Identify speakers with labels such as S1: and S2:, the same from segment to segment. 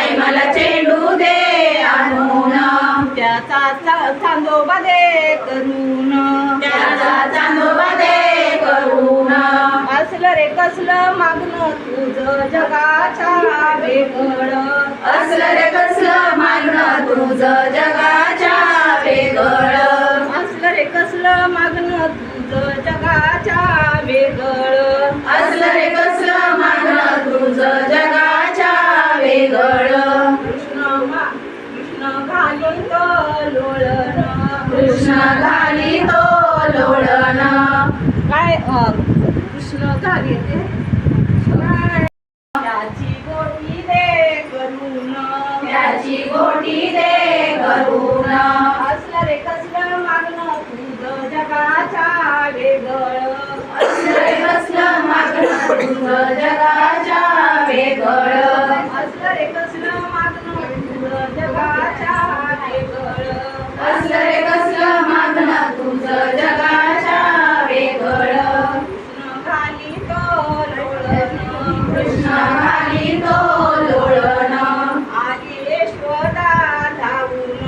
S1: आई मला चेंडू दे आणून. त्याचा चांदोबा दे करून.
S2: त्याचा चांदोबा दे करून.
S1: असलं रे कसलं मागणं तुझं जगाच्या वेगळं.
S2: असलं रे कसलं मागणं तुझं जगाच्या वेगळं.
S1: असलं रे कसलं मागणं तुझं जगाच्या वेगळं.
S2: असलं रे कसलं मागणं तुझं जगाच्या वेगळं.
S1: घाली तो लोळण
S2: कृष्ण घाली तो लोळण
S1: काय कृष्ण घाली ते? त्याची गोटी दे करून
S2: त्याची गोटी दे करून
S1: असलं रे कसलं मागणं? तुझं जगाच्या वेगळं.
S2: असलं रे कसलं मागणं? तुझं जगाच्या वेगळं
S1: असलं रे कसलं मागणं तुझं जगाच्या वेगळं
S2: असलं रे कसलं मागणं तुझं जगाच्या वेगळं
S1: कृष्ण घाली तो लोळण
S2: कृष्ण घाली तो लोळण
S1: आली यशोदा धावून.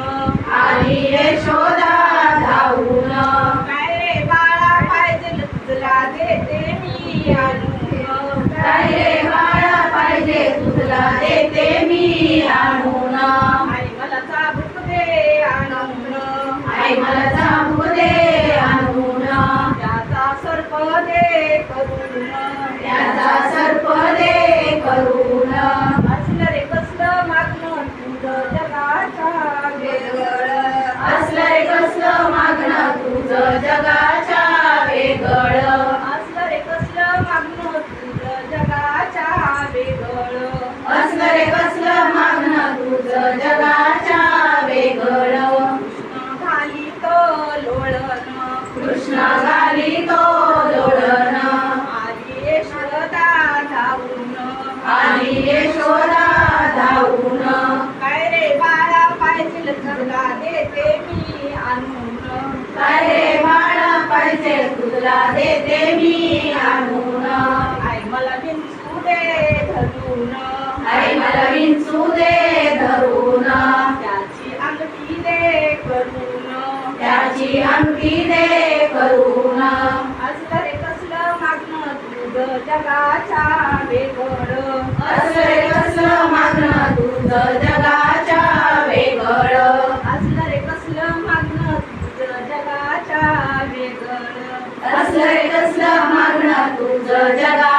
S2: आली यशोदा धावून.
S1: काय रे बाळा पाहिजे तुला देते मी आणून.
S2: काय रे बाळा पाहिजे तुला देते मी आणून.
S1: तुला देते मी आणून. आई मला विंचू दे धरून.
S2: आई मला विंचू दे धरून.
S1: त्याची अंगठी दे करून.
S2: त्याची अंगठी दे करून.
S1: असलं रे कसलं मागणं तुझं जगाच्या
S2: जगाच्या